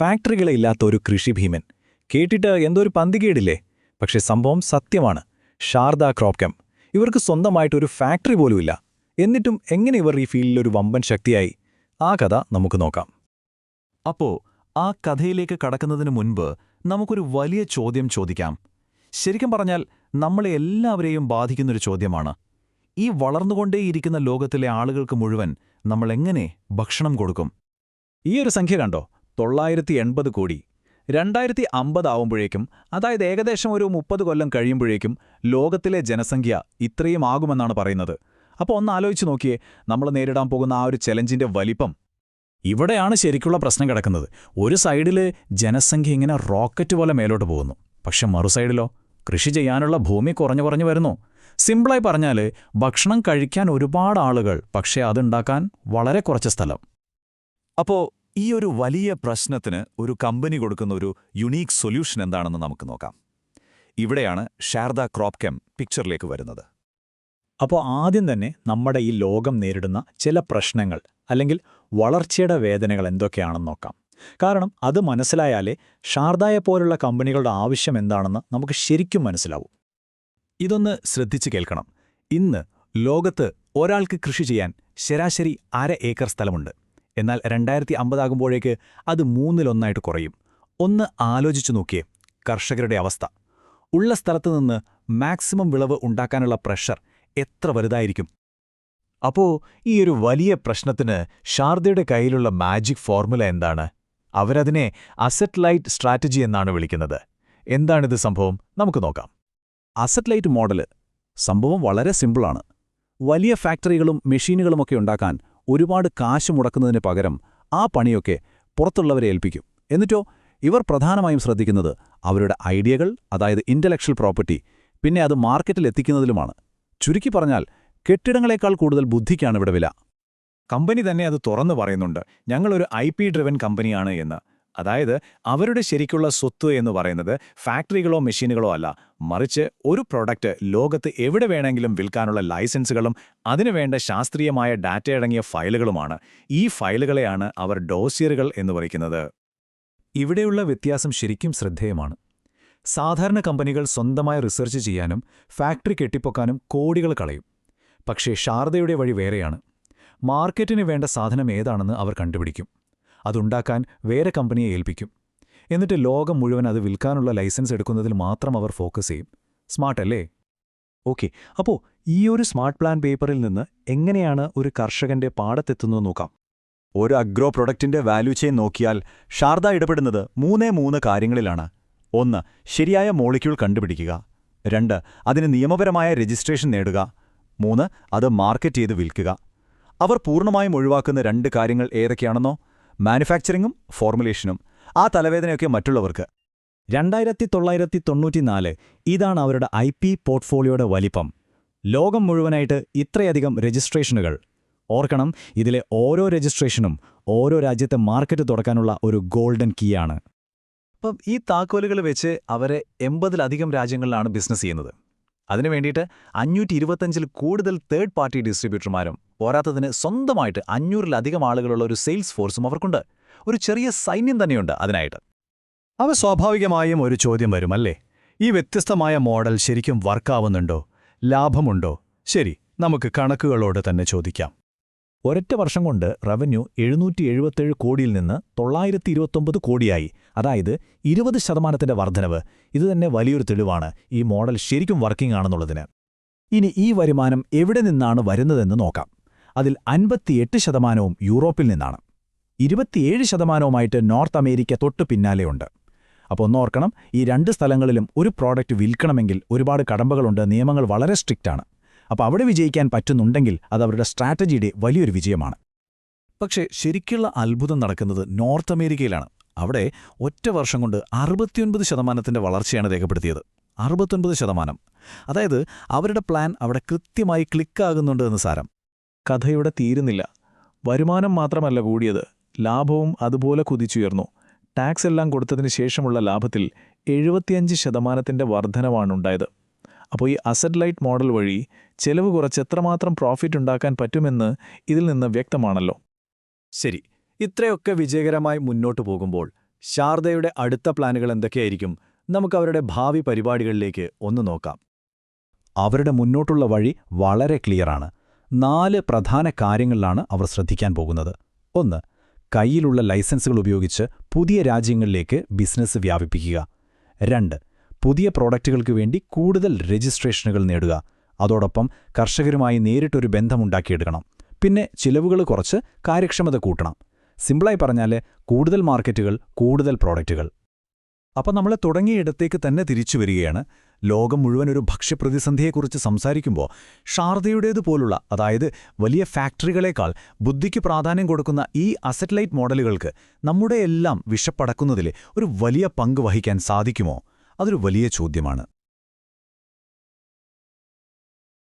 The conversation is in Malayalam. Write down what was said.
ഫാക്ടറികളെ ഇല്ലാത്ത ഒരു കൃഷിഭീമൻ. കേട്ടിട്ട് എന്തോ ഒരു പന്തികേടില്ലേ പക്ഷേ സംഭവം സത്യമാണ്. ഷാർദ ക്രോപ്കം. ഇവർക്ക് സ്വന്തമായിട്ടൊരു ഫാക്ടറി പോലുമില്ല. എന്നിട്ടും എങ്ങനെ ഇവർ ഈ ഫീൽഡിൽ ഒരു വമ്പൻ ശക്തിയായി? ആ കഥ നമുക്ക് നോക്കാം. അപ്പോ ആ കഥയിലേക്ക് കടക്കുന്നതിന് മുൻപ് നമുക്കൊരു വലിയ ചോദ്യം ചോദിക്കാം. ശരിക്കും പറഞ്ഞാൽ നമ്മളെ എല്ലാവരെയും ബാധിക്കുന്നൊരു ചോദ്യമാണ്. ഈ വളർന്നുകൊണ്ടേയിരിക്കുന്ന ലോകത്തിലെ ആളുകൾക്ക് മുഴുവൻ നമ്മൾ എങ്ങനെ ഭക്ഷണം കൊടുക്കും? ഈ ഒരു സംഖ്യ കണ്ടോ? തൊള്ളായിരത്തി എൺപത് കോടി. രണ്ടായിരത്തി അമ്പതാവുമ്പോഴേക്കും അതായത് ഏകദേശം ഒരു മുപ്പത് കൊല്ലം കഴിയുമ്പോഴേക്കും ലോകത്തിലെ ജനസംഖ്യ ഇത്രയും ആകുമെന്നാണ് പറയുന്നത്. അപ്പോൾ ഒന്ന് ആലോചിച്ച് നോക്കിയേ നമ്മൾ നേരിടാൻ പോകുന്ന ആ ഒരു ചലഞ്ചിന്റെ വലിപ്പം. ഇവിടെയാണ് ശരിക്കുള്ള പ്രശ്നം കിടക്കുന്നത്. ഒരു സൈഡിൽ ജനസംഖ്യ ഇങ്ങനെ റോക്കറ്റ് പോലെ മേലോട്ട് പോകുന്നു. പക്ഷെ മറു സൈഡിലോ? കൃഷി ചെയ്യാനുള്ള ഭൂമി കുറഞ്ഞു കുറഞ്ഞു വരുന്നു. സിമ്പിളായി പറഞ്ഞാൽ ഭക്ഷണം കഴിക്കാൻ ഒരുപാട് ആളുകൾ പക്ഷേ അതുണ്ടാക്കാൻ വളരെ കുറച്ച് സ്ഥലം. അപ്പോ ഈ ഒരു വലിയ പ്രശ്നത്തിന് ഒരു കമ്പനി കൊടുക്കുന്ന ഒരു യുണീക്ക് സൊല്യൂഷൻ എന്താണെന്ന് നമുക്ക് നോക്കാം. ഇവിടെയാണ് ഷാർദ ക്രോപ്കെം പിക്ചറിലേക്ക് വരുന്നത്. അപ്പോൾ ആദ്യം തന്നെ നമ്മുടെ ഈ ലോകം നേരിടുന്ന ചില പ്രശ്നങ്ങൾ അല്ലെങ്കിൽ വളർച്ചയുടെ വേദനകൾ എന്തൊക്കെയാണെന്ന് നോക്കാം. കാരണം അത് മനസ്സിലായാലേ ഷാർദായെ പോലുള്ള കമ്പനികളുടെ ആവശ്യം എന്താണെന്ന് നമുക്ക് ശരിക്കും മനസ്സിലാവും. ഇതൊന്ന് ശ്രദ്ധിച്ചു കേൾക്കണം. ഇന്ന് ലോകത്ത് ഒരാൾക്ക് കൃഷി ചെയ്യാൻ ശരാശരി അര ഏക്കർ സ്ഥലമുണ്ട്. എന്നാൽ രണ്ടായിരത്തി അമ്പതാകുമ്പോഴേക്ക് അത് മൂന്നിലൊന്നായിട്ട് കുറയും. ഒന്ന് ആലോചിച്ചു നോക്കിയേ കർഷകരുടെ അവസ്ഥ. ഉള്ള സ്ഥലത്ത് നിന്ന് മാക്സിമം വിളവ് ഉണ്ടാക്കാനുള്ള പ്രഷർ എത്ര വലുതായിരിക്കും? അപ്പോ ഈ ഒരു വലിയ പ്രശ്നത്തിന് ഷാർദയുടെ കയ്യിലുള്ള മാജിക് ഫോർമുല എന്താണ്? അവരതിനെ അസറ്റ് ലൈറ്റ് സ്ട്രാറ്റജി എന്നാണ് വിളിക്കുന്നത്. എന്താണിത് സംഭവം? നമുക്ക് നോക്കാം. അസറ്റ് ലൈറ്റ് മോഡൽ സംഭവം വളരെ സിമ്പിളാണ്. വലിയ ഫാക്ടറികളും മെഷീനുകളുമൊക്കെ ഉണ്ടാക്കാൻ ഒരുപാട് കാശ് മുടക്കുന്നതിന് പകരം ആ പണിയൊക്കെ പുറത്തുള്ളവരെ ഏൽപ്പിക്കും. എന്നിട്ടോ ഇവർ പ്രധാനമായും ശ്രദ്ധിക്കുന്നത് അവരുടെ ഐഡിയകൾ അതായത് ഇന്റലക്ച്വൽ പ്രോപ്പർട്ടി പിന്നെ അത് മാർക്കറ്റിൽ എത്തിക്കുന്നതിലുമാണ്. ചുരുക്കി പറഞ്ഞാൽ കെട്ടിടങ്ങളെക്കാൾ കൂടുതൽ ബുദ്ധിക്കാണ് ഇവിടെ വില. കമ്പനി തന്നെ അത് തുറന്നു പറയുന്നുണ്ട്. ഞങ്ങളൊരു ഐ പി ഡ്രിവൻ കമ്പനിയാണ് എന്ന്. അതായത് അവരുടെ ശരിക്കുള്ള സ്വത്ത് എന്ന് പറയുന്നത് ഫാക്ടറികളോ മെഷീനുകളോ അല്ല. മറിച്ച് ഒരു പ്രോഡക്റ്റ് ലോകത്ത് എവിടെ വേണമെങ്കിലും വിൽക്കാനുള്ള ലൈസൻസുകളും അതിനുവേണ്ട ശാസ്ത്രീയമായ ഡാറ്റയടങ്ങിയ ഫയലുകളുമാണ്. ഈ ഫയലുകളെയാണ് അവർ ഡോസിയറുകൾ എന്ന് പറയുന്നത് ഇവിടെയുള്ള വ്യത്യാസം ശരിക്കും ശ്രദ്ധേയമാണ്. സാധാരണ കമ്പനികൾ സ്വന്തമായി റിസർച്ച് ചെയ്യാനും ഫാക്ടറി കെട്ടിപ്പൊക്കാനും കോടികൾ കളയും. പക്ഷേ ശാരദയുടെ വഴി വേറെയാണ്. മാർക്കറ്റിന് വേണ്ട സാധനം ഏതാണെന്ന് അവർ കണ്ടുപിടിക്കും. അതുണ്ടാക്കാൻ വേറെ കമ്പനിയെ ഏൽപ്പിക്കും. എന്നിട്ട് ലോകം മുഴുവൻ അത് വിൽക്കാനുള്ള ലൈസൻസ് എടുക്കുന്നതിൽ മാത്രം അവർ ഫോക്കസ് ചെയ്യും. സ്മാർട്ടല്ലേ ഓക്കെ അപ്പോൾ ഈ ഒരു സ്മാർട്ട് പ്ലാൻ പേപ്പറിൽ നിന്ന് എങ്ങനെയാണ് ഒരു കർഷകന്റെ പാടത്തെത്തുന്നത് നോക്കാം. ഒരു അഗ്രോ പ്രൊഡക്റ്റിന്റെ വാല്യൂ ചെയിൻ നോക്കിയാൽ ഷാർദ ഇടപെടുന്നത് മൂന്നേ മൂന്ന് കാര്യങ്ങളിലാണ്. ഒന്ന് ശരിയായ മോളിക്യൂൾ കണ്ടുപിടിക്കുക. രണ്ട് അതിന് നിയമപരമായ രജിസ്ട്രേഷൻ നേടുക. മൂന്ന് അത് മാർക്കറ്റ് ചെയ്ത് വിൽക്കുക. അവർ പൂർണമായും ഒഴിവാക്കുന്ന രണ്ട് കാര്യങ്ങൾ ഏതൊക്കെയാണെന്നോ മാനുഫാക്ചറിങ്ങും ഫോർമുലേഷനും ആ തലവേദനയൊക്കെ മറ്റുള്ളവർക്ക്. രണ്ടായിരത്തി തൊള്ളായിരത്തി തൊണ്ണൂറ്റിനാല് ഇതാണ് അവരുടെ ഐ പി പോർട്ട്ഫോളിയോയുടെ വലിപ്പം. ലോകം മുഴുവനായിട്ട് ഇത്രയധികം രജിസ്ട്രേഷനുകൾ. ഓർക്കണം ഇതിലെ ഓരോ രജിസ്ട്രേഷനും ഓരോ രാജ്യത്തെ മാർക്കറ്റ് തുടക്കാനുള്ള ഒരു ഗോൾഡൻ കീയാണ്. അപ്പം ഈ താക്കോലുകൾ വെച്ച് അവരെ എൺപതിലധികം രാജ്യങ്ങളിലാണ് ബിസിനസ് ചെയ്യുന്നത്. അതിനു വേണ്ടിയിട്ട് അഞ്ഞൂറ്റി ഇരുപത്തഞ്ചിൽ കൂടുതൽ തേർഡ് പാർട്ടി ഡിസ്ട്രിബ്യൂട്ടർമാരും പോരാത്തതിന് സ്വന്തമായിട്ട് അഞ്ഞൂറിലധികം ആളുകളുള്ള ഒരു സെയിൽസ് ഫോഴ്സും അവർക്കുണ്ട്. ഒരു ചെറിയ സൈന്യം തന്നെയുണ്ട് അതിനായിട്ട്. അവ സ്വാഭാവികമായും ഒരു ചോദ്യം വരും അല്ലേ ഈ വ്യത്യസ്തമായ മോഡൽ ശരിക്കും വർക്കാവുന്നുണ്ടോ ലാഭമുണ്ടോ? ശരി നമുക്ക് കണക്കുകളോട് തന്നെ ചോദിക്കാം. ഒരൊറ്റ വർഷം കൊണ്ട് റവന്യൂ എഴുന്നൂറ്റി എഴുപത്തേഴ് കോടിയിൽ നിന്ന് തൊള്ളായിരത്തി ഇരുപത്തൊമ്പത് കോടിയായി. അതായത് ഇരുപത് ശതമാനത്തിന്റെ വർധനവ്. ഇതുതന്നെ വലിയൊരു തെളിവാണ് ഈ മോഡൽ ശരിക്കും വർക്കിംഗ് ആണെന്നുള്ളതിന്. ഇനി ഈ വരുമാനം എവിടെ നിന്നാണ് വരുന്നതെന്ന് നോക്കാം. അതിൽ അൻപത്തിയെട്ട് ശതമാനവും യൂറോപ്പിൽ നിന്നാണ്. ഇരുപത്തിയേഴ് ശതമാനവുമായിട്ട് നോർത്ത് അമേരിക്ക തൊട്ടു പിന്നാലെയുണ്ട്. അപ്പോൾ ഒന്നോർക്കണം ഈ രണ്ട് സ്ഥലങ്ങളിലും ഒരു പ്രോഡക്റ്റ് വിൽക്കണമെങ്കിൽ ഒരുപാട് കടമ്പകളുണ്ട് നിയമങ്ങൾ വളരെ സ്ട്രിക്റ്റാണ്. അപ്പോൾ അവിടെ വിജയിക്കാൻ പറ്റുന്നുണ്ടെങ്കിൽ അത് അവരുടെ സ്ട്രാറ്റജിയുടെ വലിയൊരു വിജയമാണ്. പക്ഷേ ശരിക്കുള്ള അത്ഭുതം നടക്കുന്നത് നോർത്ത് അമേരിക്കയിലാണ്. അവിടെ ഒറ്റ വർഷം കൊണ്ട് അറുപത്തിയൊൻപത് ശതമാനത്തിന്റെ വളർച്ചയാണ് രേഖപ്പെടുത്തിയത്. അറുപത്തൊൻപത് ശതമാനം. അതായത് അവരുടെ പ്ലാൻ അവിടെ കൃത്യമായി ക്ലിക്കാകുന്നുണ്ട് എന്ന് സാരം. കഥയുടെ തീരുന്നില്ല. വരുമാനം മാത്രമല്ല കൂടിയത്. ലാഭവും അതുപോലെ കുതിച്ചുയർന്നു. ടാക്സ് എല്ലാം കൊടുത്തതിന് ശേഷമുള്ള ലാഭത്തിൽ എഴുപത്തിയഞ്ച് ശതമാനത്തിന്റെ വർധനവാണുണ്ടായത്. അപ്പോൾ ഈ അസറ്റ് ലൈറ്റ് മോഡൽ വഴി ചെലവ് കുറച്ച് എത്രമാത്രം പ്രോഫിറ്റ് ഉണ്ടാക്കാൻ പറ്റുമെന്ന് ഇതിൽ നിന്ന് വ്യക്തമാണല്ലോ. ശരി. ഇത്രയൊക്കെ വിജയകരമായി മുന്നോട്ട് പോകുമ്പോൾ ശാരദയുടെ അടുത്ത പ്ലാനുകൾ എന്തൊക്കെയായിരിക്കും? നമുക്ക് അവരുടെ ഭാവി പരിപാടികളിലേക്ക് ഒന്ന് നോക്കാം. അവരുടെ മുന്നോട്ടുള്ള വഴി വളരെ ക്ലിയറാണ് നാല് പ്രധാന കാര്യങ്ങളിലാണ് അവർ ശ്രദ്ധിക്കാൻ പോകുന്നത്. ഒന്ന് കയ്യിലുള്ള ലൈസൻസുകൾ ഉപയോഗിച്ച് പുതിയ രാജ്യങ്ങളിലേക്ക് ബിസിനസ് വ്യാപിപ്പിക്കുക. രണ്ട് പുതിയ പ്രോഡക്റ്റുകൾക്ക് വേണ്ടി കൂടുതൽ രജിസ്ട്രേഷനുകൾ നേടുക. അതോടൊപ്പം കർഷകരുമായി നേരിട്ടൊരു ബന്ധമുണ്ടാക്കിയെടുക്കണം. പിന്നെ ചിലവുകൾ കുറച്ച് കാര്യക്ഷമത കൂട്ടണം. സിമ്പിളായി പറഞ്ഞാൽ കൂടുതൽ മാർക്കറ്റുകൾ കൂടുതൽ പ്രോഡക്റ്റുകൾ. അപ്പം നമ്മൾ തുടങ്ങിയിടത്തേക്ക് തന്നെ തിരിച്ചു വരികയാണ്. ലോകം മുഴുവൻ ഒരു ഭക്ഷ്യപ്രതിസന്ധിയെക്കുറിച്ച് സംസാരിക്കുമ്പോൾ ഷാർദയുടേതുപോലുള്ള അതായത് വലിയ ഫാക്ടറികളേക്കാൾ ബുദ്ധിക്ക് പ്രാധാന്യം കൊടുക്കുന്ന ഈ അസറ്റലൈറ്റ് മോഡലുകൾക്ക് നമ്മുടെ എല്ലാം വിഷപ്പടക്കുന്നതിൽ ഒരു വലിയ പങ്ക് വഹിക്കാൻ സാധിക്കുമോ? അതൊരു വലിയ ചോദ്യമാണ്.